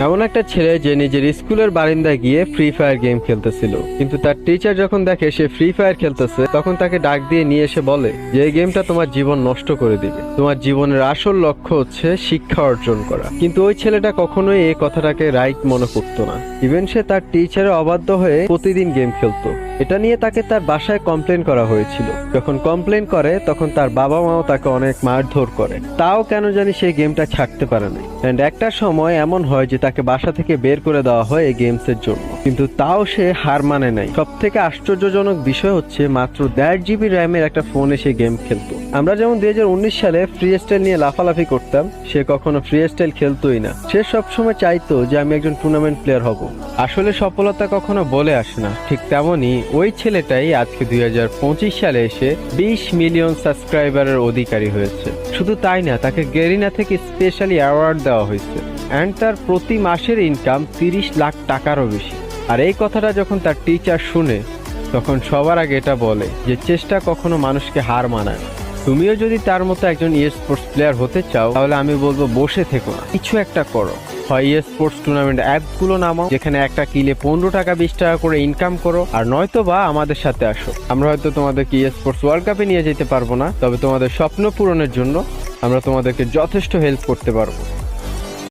এমন একটা ছেলে যে নিজের স্কুলের বারিন্দায় গিয়ে ফ্রি ফায়ার গেম খেলতেছিল। কিন্তু তার টিচার যখন দেখে সে ফ্রি ফায়ার খেলতেছে, তখন তাকে ডাক দিয়ে নিয়ে এসে বলে যে, এই গেমটা তোমার জীবন নষ্ট করে দিবে। তোমার জীবনের আসল লক্ষ্য হচ্ছে শিক্ষা অর্জন করা। কিন্তু ওই ছেলেটা কখনোই এই কথাটাকে রাইট মনে করতো না। ইভেন সে তার টিচারে অবাধ্য হয়ে প্রতিদিন গেম খেলতো। এটা নিয়ে তাকে তার বাসায় কমপ্লেন করা হয়েছিল। যখন কমপ্লেন করে, তখন তার বাবা মাও তাকে অনেক মারধর করে। তাও কেন জানি সে গেমটা ছাড়তে পারে না এন্ড একটা সময় এমন হয় যে তাকে বাসা থেকে বের করে দেওয়া হয় এই গেমসের জন্য। কিন্তু তাও সে হার মানে নাই। সব থেকে আশ্চর্যজনক বিষয় হচ্ছে মাত্র দেড় জিবি র্যামের একটা ফোনে সে গেম খেলতো। আমরা যেমন দুই সালে ফ্রি স্টাইল নিয়ে লাফালাফি করতাম, সে কখনো ফ্রি স্টাইল খেলতোই না। সে সবসময় চাইতো যে আমি একজন টুর্নামেন্ট প্লেয়ার হব। আসলে সফলতা কখনো বলে আসে না। ঠিক তেমনই ওই ছেলেটাই আজকে দুই হাজার পঁচিশ সালে এসে বিশ মিলিয়ন সাবস্ক্রাইবারের অধিকারী হয়েছে। শুধু তাই না, তাকে গেরিনা থেকে স্পেশালি অ্যাওয়ার্ড দেওয়া হয়েছে। অ্যান্ড তার প্রতি মাসের ইনকাম তিরিশ লাখ টাকারও বেশি। আর এই কথাটা যখন তার টিচার শুনে, তখন সবার আগে এটা বলে যে চেষ্টা কখনো মানুষকে হার মানায় তুমিও যদি তার মতো একজন ইয়ে স্পোর্টস প্লেয়ার হতে চাও, তাহলে আমি বলব বসে থেকো না। কিছু একটা করো। হয় ইয়ে স্পোর্টস টুর্নামেন্ট অ্যাপগুলো নামাও, যেখানে একটা কিলে পনেরো টাকা, বিশ টাকা করে ইনকাম করো, আর নয়তো বা আমাদের সাথে আসো। আমরা হয়তো তোমাদেরকে ইয়ে স্পোর্টস ওয়ার্ল্ড কাপে নিয়ে যেতে পারব না, তবে তোমাদের স্বপ্ন পূরণের জন্য আমরা তোমাদেরকে যথেষ্ট হেল্প করতে পারব।